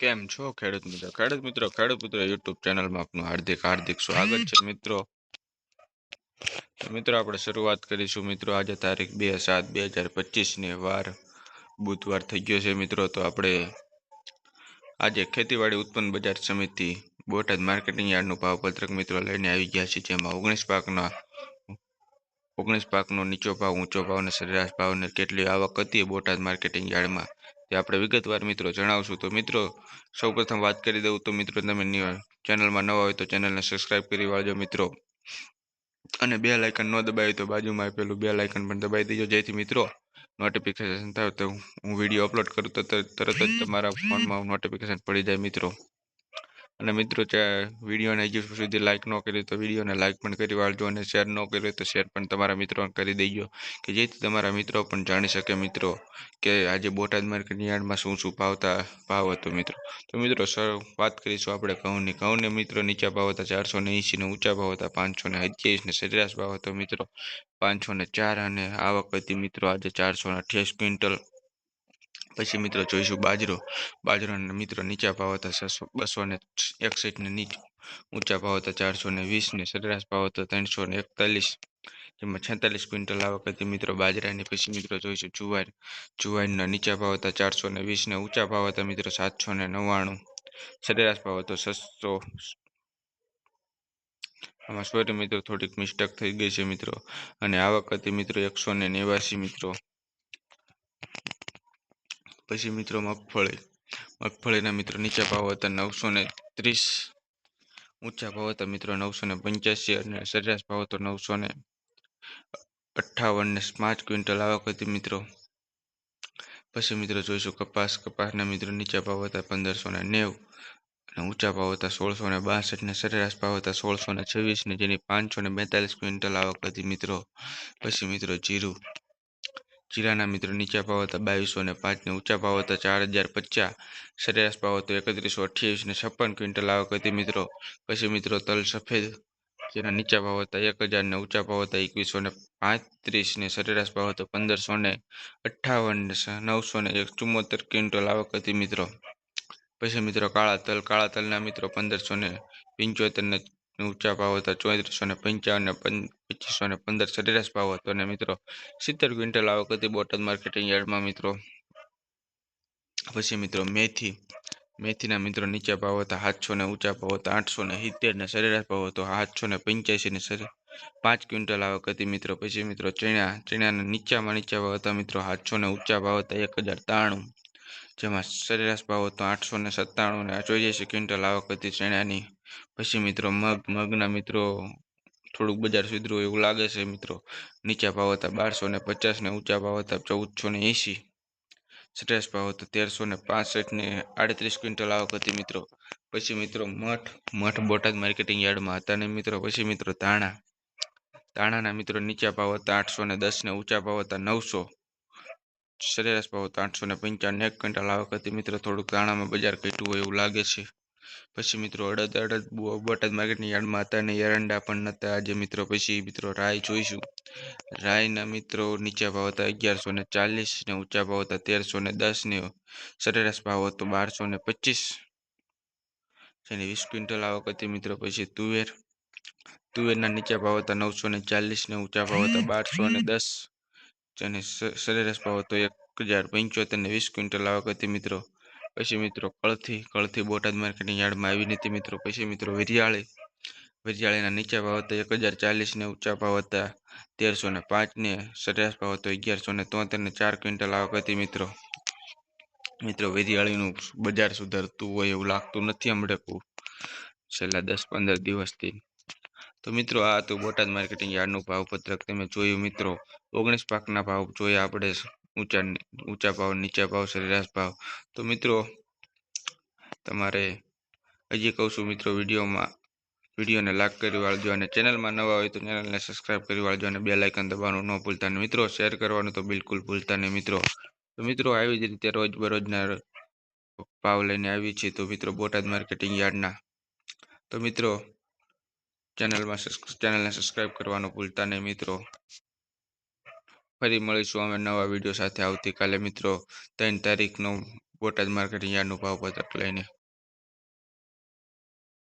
કેમ છો? ખેડૂત મિત્રો. ખેડૂત મિત્રો ખેડૂત મિત્રો, યુટ્યુબ ચેનલમાં આપનું હાર્દિક હાર્દિક સ્વાગત છે મિત્રો. મિત્રો, આપણે શરૂઆત કરીશું. મિત્રો, આજે તારીખ બે સાત બે હજાર પચીસની વાર બુધવાર થઈ ગયો છે મિત્રો. તો આપણે આજે ખેતીવાડી ઉત્પન્ન બજાર સમિતિ બોટાદ માર્કેટિંગ યાર્ડનું ભાવપત્રક મિત્રો લઈને આવી ગયા છે જેમાં ઓગણીસ પાકના ઓગણીસ પાકનો નીચો ભાવ, ઊંચો ભાવ અને સરેરાશ ભાવને કેટલી આવક હતી બોટાદ માર્કેટિંગ યાર્ડમાં તે આપણે વિગતવાર મિત્રો જણાવશું. તો મિત્રો સૌપ્રથમ વાત કરી દઉં તો મિત્રો તમે ચેનલમાં નવા હોય તો ચેનલને સબસ્ક્રાઇબ કરી વાળજો મિત્રો. અને બે લાઇકન ન દબાવી તો બાજુમાં આપેલું બે લાઇકન પણ દબાવી દેજો. જેથી મિત્રો નોટિફિકેશન થાય તો હું વીડિયો અપલોડ કરું તો તરત જ તમારા ફોનમાં નોટિફિકેશન પડી જાય મિત્રો. અને મિત્રો વિડીયોને હજી સુધી લાઇક ન કરી તો વિડીયોને લાઇક પણ કરી વાળજો અને શેર ન કર્યો તો શેર પણ તમારા મિત્રોને કરી દેજો. કે જેથી તમારા મિત્રો પણ જાણી શકે મિત્રો કે આજે બોટાદ માર્કેટ યાર્ડમાં શું શું ભાવતા ભાવ હતો મિત્રો. તો મિત્રો સર, વાત કરીશું આપણે ઘઉંની. ઘઉંને મિત્રો નીચા ભાવ હતા ચારસો ને એંશીને ઊંચા ભાવ હતા પાંચસો ને અઠ્યાવીસને સરેરાશ ભાવ હતો મિત્રો પાંચસો ને ચાર અને આવક હતી મિત્રો આજે ચારસો ને અઠ્યાવીસ ક્વિન્ટલ. પછી મિત્રો જોઈશું બાજરો. બાજરાના મિત્રો નીચા ભાવ હતા બસો ને એકસઠ ને નીચ. ઊંચા ભાવ હતા ચારસો ને વીસ ને સરેરાશ ભાવ હતો ત્રણસો ને એકતાલીસ. જેમાં છેતાલીસ ક્વિન્ટલ આવક હતી મિત્રો બાજરાની. પછી મિત્રો જોઈશું જુવાર. જુવારના નીચા ભાવ હતા ચારસો ને વીસ ને ઊંચા ભાવ હતા મિત્રો સાતસો ને નવ્વાણું. સરેરાશ ભાવ હતો છસો. આમાં સોરી મિત્રો થોડીક મિસ્ટેક થઈ ગઈ છે મિત્રો. અને આવક હતી મિત્રો એકસો ને નેવાસી મિત્રો. પછી મિત્રો મગફળી. મગફળીના મિત્રો નીચા ભાવ હતા નવસો ને ત્રીસ, ઊંચા ભાવ હતા મિત્રો નવસો ને પંચ્યાસી અને સરેરાશ ભાવ હતો નવસો ને અઠ્ઠાવન ને પાંચ ક્વિન્ટલ આવક હતી મિત્રો. પછી મિત્રો જોઈશું કપાસ. કપાસના મિત્રો નીચા ભાવ હતા પંદરસો ને નેવ અને ઊંચા ભાવ હતા સોળસો ને બાસઠ ને સરેરાશ ભાવ હતા સોળસો ને છવ્વીસ ને જેની પાંચસો ને બેતાલીસ ક્વિન્ટલ આવક હતી મિત્રો. પછી મિત્રો જીરું. જીરાના મિત્રો નીચા ભાવ હતા બાવીસો ને પાંચને ઊંચા ભાવ હતા ચાર હજાર પચાસ. સરેરાશ ભાવ હતો એકત્રીસો અઠ્યાવીસ ને છપ્પન ક્વિન્ટલ આવક હતી મિત્રો. પછી મિત્રો તલ સફેદ, જેના નીચા ભાવ હતા એક હજાર ને ઊંચા ભાવ હતા એકવીસો ને પાંત્રીસ ને સરેરાશ ભાવ હતો પંદરસો ને અઠ્ઠાવન નવસો ને એક ચુમ્મોતેર ક્વિન્ટલ આવક હતી મિત્રો. પછી મિત્રો કાળા તલ, કાળા તલના મિત્રો પંદરસો ને પંચોતેર ને ઊંચા ભાવ હતા, ચોત્રીસો ને પંચાવન પચીસો ને પંદર સરેરાશ ભાવ હતો અને મિત્રો, સિત્તેર ક્વિન્ટલ આવક હતી બોટાદ માર્કેટિંગ યાર્ડમાં મિત્રો. પછી મિત્રો મેથી, મેથીના મિત્રો નીચા ભાવ હતા, સાતસો ને ઊંચા ભાવ હતા, આઠસો ને સિત્તેર ને સરેરાશ ભાવ હતો, સાતસો ને પંચ્યાસી ને સરે, પાંચ ક્વિન્ટલ આવક હતી મિત્રો, પછી મિત્રો ચણા, ચણાના નીચામાં નીચા ભાવ હતા મિત્રો, સાતસો ને ઊંચા ભાવ હતા, એક હજાર ત્રાણું જેમાં સરેરાશ ભાવ હતો આઠસો ને સત્તાણું ને ચોર્યાસી ક્વિન્ટલ આવક હતી શેણાની પછી મિત્રો મગ, મગના મિત્રો થોડુંક બજાર સુધર્યું એવું લાગે છે મિત્રો. નીચા ભાવ હતા બારસો ને પચાસ ને ઊંચા ભાવ હતા ચૌદસો ને એંશી. સરેરાશ ભાવ હતો તેરસો ને પાસઠ ને આડત્રીસ ક્વિન્ટલ આવક હતી મિત્રો. પછી મિત્રો મઠ મઠ બોટાદ માર્કેટિંગ યાર્ડમાં હતા ને મિત્રો. પછી મિત્રો ધાણા. ધાણાના મિત્રો નીચા ભાવ હતા આઠસો ને દસ ને ઊંચા ભાવ હતા નવસો. સરેરાશ ભાવ ત્રણસો ને પંચાવન એક ક્વિન્ટલ આવક હતી મિત્રો થોડુંક ધાણામાં બજાર ઘટ્યું હોય એવું લાગે છે. પછી મિત્રો અડદ અડદ બોટાદ માર્કેટની યાર્ડમાં હતા અને એરંડા પણ નહોતા. આજે મિત્રો પછી મિત્રો રાય જોઈશું. રાયના મિત્રો નીચા ભાવ હતા અગિયારસો ને ચાલીસ ને ઊંચા ભાવ હતા તેરસો ને દસ ને સરેરાશ ભાવ હતો બારસો ને પચીસ. જેની વીસ ક્વિન્ટલ આવક હતી મિત્રો પછી તુવેર, તુવેરના નીચા ભાવ હતા નવસો ને ચાલીસ ને ઊંચા ભાવ હતા બારસો ને દસ. જેને સરેરાશ ભાવ હતો એક હજાર પંચોતેર ને વીસ ક્વિન્ટલ આવક હતી મિત્રો. પછી મિત્રો કળથી કળથી બોટાદ માર્કેટિંગ યાર્ડમાં આવી નથી મિત્રો, પછી મિત્રો વિરિયાળી, વિરિયાળીના નીચા ભાવ હતા એક હજાર ચાલીસ ને ઊંચા ભાવ હતા તેરસો ને પાંચ ને સરેરાશ ભાવ હતો અગિયારસો ને તોતેર ને ચાર ક્વિન્ટલ આવક હતી મિત્રો. મિત્રો વેરિયાળીનું બજાર સુધરતું હોય એવું લાગતું નથી હમણાં છેલ્લા દસ પંદર દિવસથી. તો મિત્રો આ હતું બોટાદ માર્કેટિંગ યાર્ડનું ભાવપત્રક તમે જોયું મિત્રો. ઓગણીસ પાકના ભાવ જોયા આપણે ઊંચા ઊંચા ભાવ, નીચા ભાવ, સરેરાશ ભાવ. તો મિત્રો, તમારે હજી કહું છું મિત્રો વિડીયોમાં, વિડીયોને લાઈક કરી વાળજો અને ચેનલમાં નવા હોય તો ચેનલને સબસ્ક્રાઈબ કરી વાળજો અને બે લાઇકન દબાવવાનું ન ભૂલતા અને મિત્રો. શેર કરવાનું તો બિલકુલ ભૂલતા નહીં મિત્રો. તો મિત્રો આવી જ રીતે રોજ બરોજના ભાવ લઈને આવી છે તો મિત્રો બોટાદ માર્કેટિંગ યાર્ડના. તો મિત્રો ચેનલમાં ચેનલને સબસ્ક્રાઈબ કરવાનું ભૂલતા નહીં, મિત્રો. ફરી મળીશું અમે નવા વીડિયો સાથે. આવતીકાલે, મિત્રો, ત્રણ તારીખનો બોટાદ માર્કેટિંગ યાર્ડનું ભાવપત્રક લઈને.